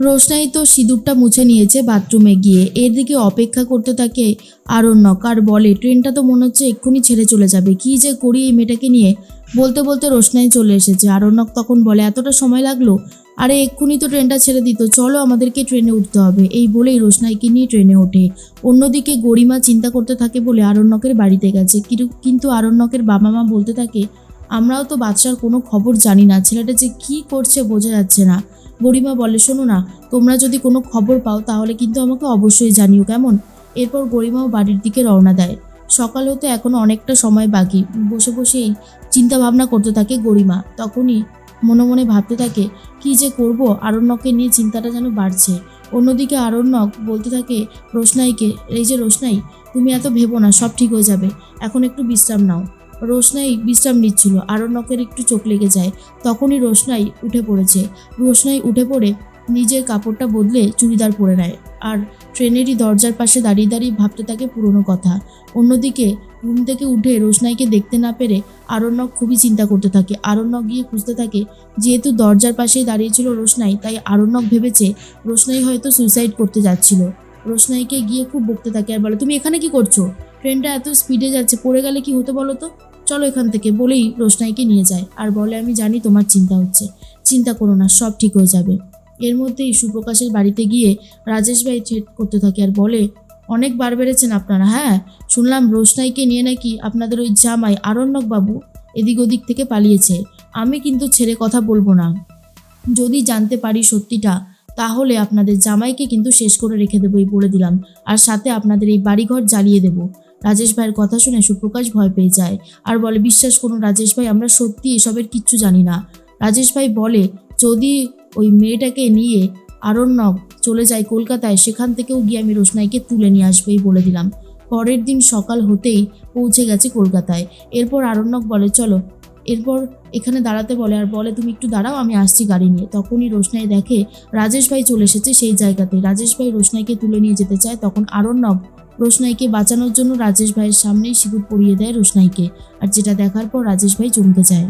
রোশনাই তো সিঁদুরটা মুছে নিয়েছে বাথরুমে গিয়ে। এর দিকে অপেক্ষা করতে থাকে আরণ্যক। আর বলে, ট্রেনটা তো মনে হচ্ছে এক্ষুনি ছেড়ে চলে যাবে। কি যে করি এই মেয়েটাকে নিয়ে? বলতে বলতে রোশনাই চলে এসেছে। আরণ্যক তখন বলে, এতটা সময় লাগল? আরে, এক্ষুনি তো ট্রেনটা ছেড়ে দিত। চলো আমাদেরকে ট্রেনে উঠতে হবে। এই বলেই রোশনাইকে নিয়ে ট্রেনে ওঠে। অন্যদিকে গরিমা চিন্তা করতে থাকে বলে আরণ্যকের বাড়িতে গেছে। কিন্তু আরণ্যকের বাবা মা বলতে থাকে, আমরাও তো বাচ্চার কোনো খবর জানি না। ছেলেটা যে কী করছে বোঝা যাচ্ছে না। গরিমা বলে, শোনো না, তোমরা যদি কোনো খবর পাও তাহলে কিন্তু আমাকে অবশ্যই জানিও, কেমন? এরপর গরিমাও বাড়ির দিকে রওনা দেয়। সকাল হতে এখনও অনেকটা সময় বাকি। বসে বসেই চিন্তা ভাবনা করতে থাকে গরিমা। তখনই মনে মনে ভাবতে থাকে, কি যে করব? আরণ্যককে নিয়ে চিন্তাটা যেন বাড়ছে। অন্যদিকে আরণ্যক বলতে থাকে, রোশনাইকে, এই যে রোশনাই, তুমি এত ভেবো না, সব ঠিক হয়ে যাবে। এখন একটু বিশ্রাম নাও। রোশনাই বিশ্রাম নিচ্ছিল। আরণ্যকের একটু চোখ লেগে যায়। তখনই রোশনাই উঠে পড়েছে। রোশনাই উঠে পড়ে নিজের কাপড়টা বদলে চুড়িদার পরে নেয় আর ট্রেনেরই দরজার পাশে দাঁড়িয়ে দাঁড়িয়ে ভাবতে থাকে পুরনো কথা। অন্যদিকে রুম থেকে উঠে রোশনাইকে দেখতে না পেরে আরণ্যক খুবই চিন্তা করতে থাকে। আরণ্যক গিয়ে খুঁজতে থাকে, যেহেতু দরজার পাশেই দাঁড়িয়েছিল রোশনাই, তাই আরণ্যক ভেবেছে রোশনাই হয়তো সুইসাইড করতে যাচ্ছিল। রোশনাইকে গিয়ে খুব বকতে থাকে আর বলে, তুমি এখানে কি করছ? ট্রেনটা এত স্পিডে যাচ্ছে, পড়ে গেলে কি হতো বলো তো? চলো এখান থেকে বলেই রোশনাইকে নিয়ে যায়। আর বলে, আমি জানি তোমার চিন্তা হচ্ছে। চিন্তা করো না, সব ঠিক হয়ে যাবে। এর মধ্যেই সুপ্রকাশের বাড়িতে গিয়ে রাজেশ ভাই চেট করতে থাকে আর বলে, অনেক বার বেড়েছেন আপনারা হ্যাঁ? শুনলাম রোশনাইকে নিয়ে নাকি আপনাদের ওই জামাই আরণ্যক বাবু এদিক ওদিক থেকে পালিয়েছে। আমি কিন্তু ছেড়ে কথা বলব না। যদি জানতে পারি সত্যিটা, তাহলে আপনাদের জামাইকে কিন্তু শেষ করে রেখে দেবো, এই বলে দিলাম। আর সাথে আপনাদের এই বাড়িঘর জ্বালিয়ে দেবো। রাজেশ ভাইয়ের কথা শুনে সুপ্রকাশ ভয় পেয়ে যায় আর বলে, বিশ্বাস করুন রাজেশ ভাই, আমরা সত্যি এসবের কিচ্ছু জানি না। রাজেশ ভাই বলে, যদি ওই মেয়েটাকে নিয়ে আরণ্যক চলে যায় কলকাতায়, সেখান থেকেও গিয়ে আমি রোশনাইকে তুলে নিয়ে আসব এই বলে দিলাম। পরের দিন সকাল হতেই পৌঁছে গেছে কলকাতায়। এরপর আরণ্যক বলে, চলো। এরপর এখানে দাঁড়াতে বলে, আর বলে, তুমি একটু দাঁড়াও, আমি আসছি গাড়ি নিয়ে। তখনই রোশনাই দেখে রাজেশ ভাই চলে এসেছে সেই জায়গাতে। রাজেশ ভাই রোশনাইকে তুলে নিয়ে যেতে চায়, তখন আরণ্যক রোশনাইকে বাঁচানোর জন্য রাজেশ ভাইয়ের সামনেই সিঁদুর পরিয়ে দেয় রোশনাইকে, আর যেটা দেখার পর রাজেশ ভাই চমকে যায়।